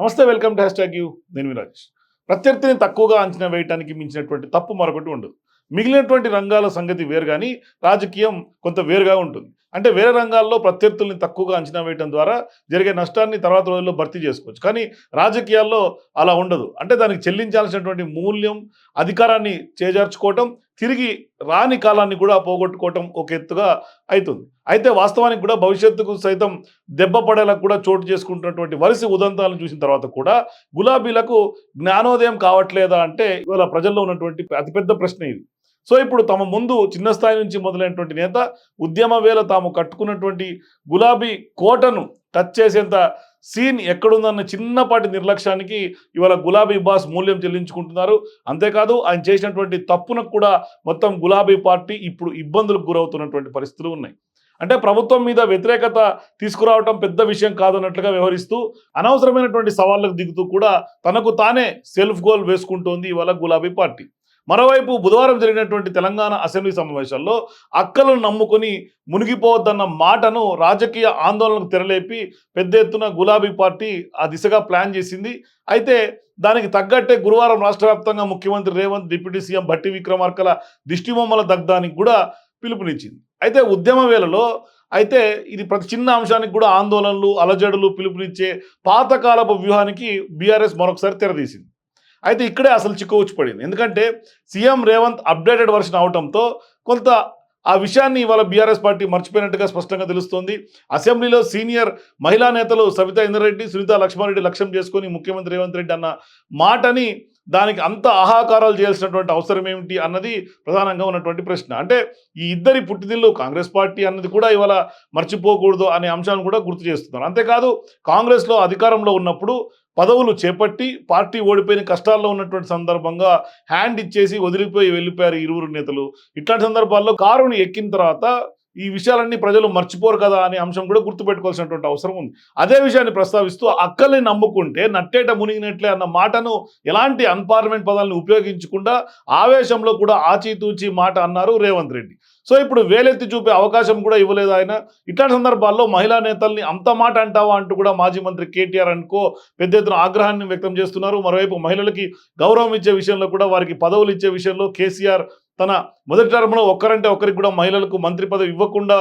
నమస్తే welcome to hashtag you. నేను విరాజ్ ప్రత్యర్థిని తక్కువగా అంచనా వేయడానికి మించినటువంటి తప్పు మరొకటి ఉండదు. మిగిలినటువంటి రంగాల సంగతి వేరు కానీ రాజకీయం కొంత వేరుగా ఉంటుంది. అంటే వేరే రంగాల్లో ప్రత్యర్థుల్ని తక్కువగా అంచనా వేయడం ద్వారా జరిగే నష్టాన్ని తర్వాత రోజుల్లో భర్తీ చేసుకోవచ్చు. కానీ రాజకీయాల్లో అలా ఉండదు. అంటే దానికి చెల్లించాల్సినటువంటి మూల్యం అధికారాన్ని చేజార్చుకోవటం తిరిగి రాని కాలాన్ని కూడా పోగొట్టుకోవటం ఒక ఎత్తుగా అవుతుంది అయితే వాస్తవానికి కూడా భవిష్యత్తుకు సైతం దెబ్బ పడేలా కూడా చోటు చేసుకుంటున్నటువంటి వరుస ఉదంతాలను చూసిన తర్వాత కూడా గులాబీలకు జ్ఞానోదయం కావట్లేదా అంటే ఇవాళ ప్రజల్లో ఉన్నటువంటి అతిపెద్ద ప్రశ్న ఇది. సో ఇప్పుడు తమ ముందు చిన్న స్థాయి నుంచి మొదలైనటువంటి నేత ఉద్యమ వేళ తాము కట్టుకున్నటువంటి గులాబీ కోటను టచ్ చేసేంత సీన్ ఎక్కడుందన్న చిన్నపాటి నిర్లక్ష్యానికి ఇవాళ గులాబీ బాస్ మూల్యం చెల్లించుకుంటున్నారు. అంతేకాదు ఆయన చేసినటువంటి తప్పునకు కూడా మొత్తం గులాబీ పార్టీ ఇప్పుడు ఇబ్బందులకు గురవుతున్నటువంటి పరిస్థితులు ఉన్నాయి. అంటే ప్రభుత్వం మీద వ్యతిరేకత తీసుకురావటం పెద్ద విషయం కాదన్నట్లుగా వ్యవహరిస్తూ అనవసరమైనటువంటి సవాళ్ళకు దిగుతూ కూడా తనకు తానే సెల్ఫ్ గోల్ వేసుకుంటోంది ఇవాళ గులాబీ పార్టీ. మరోవైపు బుధవారం జరిగినటువంటి తెలంగాణ అసెంబ్లీ సమావేశాల్లో అక్కలను నమ్ముకొని మునిగిపోవద్దన్న మాటను రాజకీయ ఆందోళనకు తెరలేపి పెద్ద ఎత్తున గులాబీ పార్టీ ఆ దిశగా ప్లాన్ చేసింది. అయితే దానికి తగ్గట్టే గురువారం రాష్ట్ర వ్యాప్తంగా ముఖ్యమంత్రి రేవంత్ డిప్యూటీ సీఎం భట్టి విక్రమార్కల దిష్టిబొమ్మల దగ్ధానికి కూడా పిలుపునిచ్చింది. అయితే ఉద్యమ వేళలో అయితే ఇది ప్రతి చిన్న అంశానికి కూడా ఆందోళనలు అలజడులు పిలుపునిచ్చే పాతకాలపు వ్యూహానికి బీఆర్ఎస్ మరొకసారి తెరదీసింది అయితే ఇక్కడే అసలు చిక్కువచ్చి పడింది. ఎందుకంటే సీఎం రేవంత్ అప్డేటెడ్ వర్షన్ అవడంతో కొంత ఆ విషయాన్ని ఇవాళ బీఆర్ఎస్ పార్టీ మర్చిపోయినట్టుగా స్పష్టంగా తెలుస్తోంది. అసెంబ్లీలో సీనియర్ మహిళా నేతలు సవితా ఇంద్రారెడ్డి సునీత లక్ష్మారెడ్డి లక్ష్యం చేసుకుని ముఖ్యమంత్రి రేవంత్ రెడ్డి అన్న మాటని దానికి అంత ఆహాకారాలు చేయాల్సినటువంటి అవసరం ఏమిటి అన్నది ప్రధానంగా ఉన్నటువంటి ప్రశ్న. అంటే ఈ ఇద్దరి పుట్టిదిల్లు కాంగ్రెస్ పార్టీ అన్నది కూడా ఇవాళ మర్చిపోకూడదు అనే అంశాన్ని కూడా గుర్తు చేస్తున్నారు. అంతేకాదు కాంగ్రెస్లో అధికారంలో ఉన్నప్పుడు పదవులు చేపట్టి పార్టీ ఓడిపోయిన కష్టాల్లో ఉన్నటువంటి సందర్భంగా హ్యాండ్ ఇచ్చేసి వదిలిపోయి వెళ్ళిపోయారు ఇరువురు నేతలు. ఇట్లాంటి సందర్భాల్లో కారుని ఎక్కిన తర్వాత ఈ విషయాలన్నీ ప్రజలు మర్చిపోరు కదా అనే అంశం కూడా గుర్తుపెట్టుకోవాల్సినటువంటి అవసరం ఉంది. అదే విషయాన్ని ప్రస్తావిస్తూ అక్కల్ని నమ్ముకుంటే నట్టేట మునిగినట్లే అన్న మాటను ఎలాంటి అన్పార్లమెంట్ పదాలను ఉపయోగించకుండా ఆవేశంలో కూడా ఆచితూచి మాట అన్నారు రేవంత్ రెడ్డి. సో ఇప్పుడు వేలెత్తి చూపే అవకాశం కూడా ఇవ్వలేదు ఆయన. ఇట్లాంటి సందర్భాల్లో మహిళా నేతల్ని అంత మాట అంటావా అంటూ కూడా మాజీ మంత్రి కేటీఆర్ అనుకో పెద్ద ఎత్తున ఆగ్రహాన్ని వ్యక్తం చేస్తున్నారు. మరోవైపు మహిళలకి గౌరవం ఇచ్చే విషయంలో కూడా వారికి పదవులు ఇచ్చే విషయంలో కేసీఆర్ తన మొదటి టర్మ్లో ఒక్కరంటే ఒక్కరికి కూడా మహిళలకు మంత్రి పదవి ఇవ్వకుండా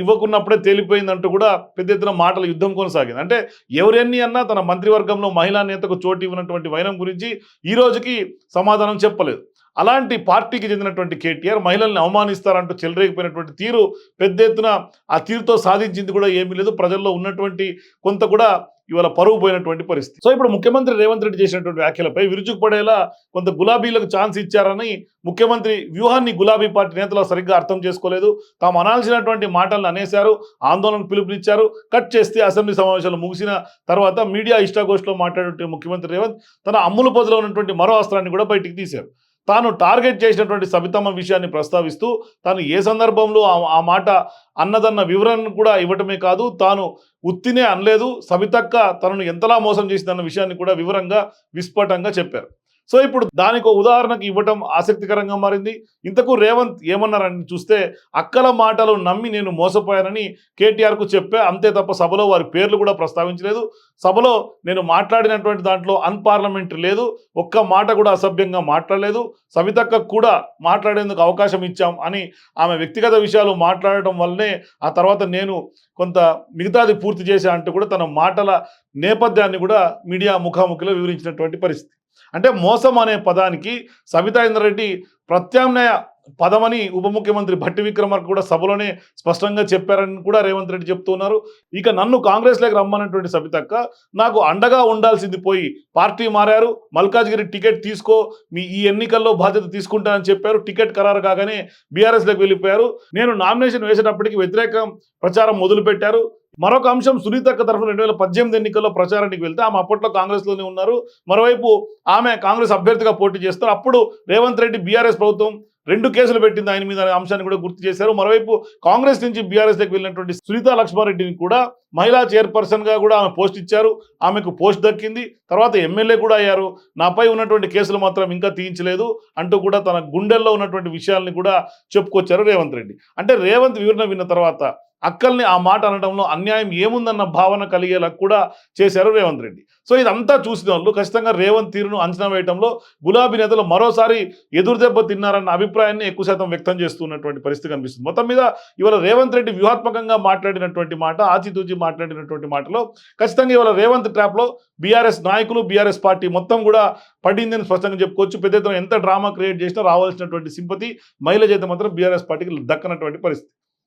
ఇవ్వకున్నప్పుడే తేలిపోయిందంటూ కూడా పెద్ద ఎత్తున మాటల యుద్ధం కొనసాగింది. అంటే ఎవరెన్ని అన్నా తన మంత్రివర్గంలో మహిళా నేతకు చోటు ఇవ్వనటువంటి వైనం గురించి ఈ రోజుకి సమాధానం చెప్పలేదు. అలాంటి పార్టీకి చెందినటువంటి కేటీఆర్ మహిళల్ని అవమానిస్తారంటూ చెలరేగిపోయినటువంటి తీరు పెద్ద ఎత్తున ఆ తీరుతో సాధించింది కూడా ఏమీ లేదు. ప్రజల్లో ఉన్నటువంటి కొంత కూడా ఇవాళ పరువు పోయినటువంటి పరిస్థితి. సో ఇప్పుడు ముఖ్యమంత్రి రేవంత్ రెడ్డి చేసినటువంటి వ్యాఖ్యలపై విరుచుకుపడేలా కొంత గులాబీలకు ఛాన్స్ ఇచ్చారని ముఖ్యమంత్రి వ్యూహాన్ని గులాబీ పార్టీ నేతలు సరిగ్గా అర్థం చేసుకోలేదు. తాము అనాల్సినటువంటి మాటలను అనేశారు ఆందోళనకు పిలుపునిచ్చారు కట్ చేస్తే అసెంబ్లీ సమావేశాలు ముగిసిన తర్వాత మీడియా ఇష్టాగోష్ఠిలో మాట్లాడే ముఖ్యమంత్రి రేవంత్ తన అమ్ములు పొదలో ఉన్నటువంటి మరో అస్త్రాన్ని కూడా బయటికి తీశారు. తాను టార్గెట్ చేసినటువంటి సబితమ్మ విషయాన్ని ప్రస్తావిస్తూ తాను ఏ సందర్భంలో ఆ- ఆ మాట అన్నదన్న వివరణ కూడా ఇవ్వటమే కాదు తాను ఉత్తినే అనలేదు. సబితక్క తనను ఎంతలా మోసం చేసిందన్న విషయాన్ని కూడా వివరంగా విస్ఫోటంగా చెప్పారు. సో ఇప్పుడు దానికి ఉదాహరణకు ఇవ్వటం ఆసక్తికరంగా మారింది. ఇంతకు రేవంత్ ఏమన్నారని చూస్తే అక్కల మాటలు నమ్మి నేను మోసపోయానని కేటీఆర్కు చెప్పా. అంతే తప్ప సభలో వారి పేర్లు కూడా ప్రస్తావించలేదు. సభలో నేను మాట్లాడినటువంటి దాంట్లో అన్పార్లమెంటరీ లేదు. ఒక్క మాట కూడా అసభ్యంగా మాట్లాడలేదు. సవితక్క కూడా మాట్లాడేందుకు అవకాశం ఇచ్చాం అని ఆమె వ్యక్తిగత విషయాలు మాట్లాడటం వల్లనే ఆ తర్వాత నేను కొంత మిగతాది పూర్తి చేశా అంటూ కూడా తన మాటల నేపథ్యాన్ని కూడా మీడియా ముఖాముఖిలో వివరించినటువంటి పరిస్థితి. అంటే మోసం అనే పదానికి సబితా ఇంద్రారెడ్డి ప్రత్యామ్నాయ పదమని ఉప ముఖ్యమంత్రి భట్టి విక్రమార్క కూడా సభలోనే స్పష్టంగా చెప్పారని కూడా రేవంత్ రెడ్డి చెప్తున్నారు ఇక నన్ను కాంగ్రెస్లోకి రమ్మన్నటువంటి సబితక్క నాకు అండగా ఉండాల్సింది పోయి పార్టీ మారారు. మల్కాజ్గిరి టికెట్ తీసుకో మీ ఈ ఎన్నికల్లో బాధ్యత తీసుకుంటానని చెప్పారు. టికెట్ ఖరారు కాగానే బీఆర్ఎస్లోకి వెళ్ళిపోయారు. నేను నామినేషన్ వేసేటప్పటికి వ్యతిరేకం ప్రచారం మొదలుపెట్టారు. మరొక అంశం సునీతక్క తరఫున రెండు వేల పద్దెనిమిది ఎన్నికల్లో ప్రచారానికి వెళ్తే ఆమె అప్పట్లో కాంగ్రెస్లోనే ఉన్నారు. మరోవైపు ఆమె కాంగ్రెస్ అభ్యర్థిగా పోటీ చేస్తారు. అప్పుడు రేవంత్ రెడ్డి బీఆర్ఎస్ ప్రభుత్వం రెండు కేసులు పెట్టింది ఆయన మీద అంశాన్ని కూడా గుర్తు చేశారు. మరోవైపు కాంగ్రెస్ నుంచి బీఆర్ఎస్ వెళ్ళినటువంటి సునీత లక్ష్మారెడ్డిని కూడా మహిళా చైర్పర్సన్గా కూడా ఆమె పోస్ట్ ఇచ్చారు. ఆమెకు పోస్ట్ దక్కింది. తర్వాత ఎమ్మెల్యే కూడా అయ్యారు. నాపై ఉన్నటువంటి కేసులు మాత్రం ఇంకా తీయించలేదు అంటూ కూడా తన గుండెల్లో ఉన్నటువంటి విషయాల్ని కూడా చెప్పుకొచ్చారు రేవంత్ రెడ్డి. అంటే రేవంత్ వివరణ విన్న తర్వాత అక్కల్ని ఆ మాట అనడంలో అన్యాయం ఏముందన్న భావన కలిగేలా కూడా చేశారు రేవంత్ రెడ్డి. సో ఇదంతా చూసిన వాళ్ళు ఖచ్చితంగా రేవంత్ తీరును అంచనా వేయడంలో గులాబీ నేతలు మరోసారి ఎదురు దెబ్బ తిన్నారన్న అభిప్రాయాన్ని ఎక్కువ శాతం వ్యక్తం చేస్తున్నటువంటి పరిస్థితి కనిపిస్తుంది. మొత్తం మీద ఇవాళ రేవంత్ రెడ్డి వ్యూహాత్మకంగా మాట్లాడినటువంటి మాట ఆచితూచి మాట్లాడినటువంటి మాటలో ఖచ్చితంగా ఇవాళ రేవంత్ ట్రాప్లో బీఆర్ఎస్ నాయకులు బీఆర్ఎస్ పార్టీ మొత్తం కూడా పడిందని స్పష్టంగా చెప్పుకోవచ్చు. పెద్ద ఎంత డ్రామా క్రియేట్ చేసినా రావాల్సినటువంటి సింపతి మహిళ చేత మాత్రం బీఆర్ఎస్ పార్టీకి దక్కనటువంటి పరిస్థితి.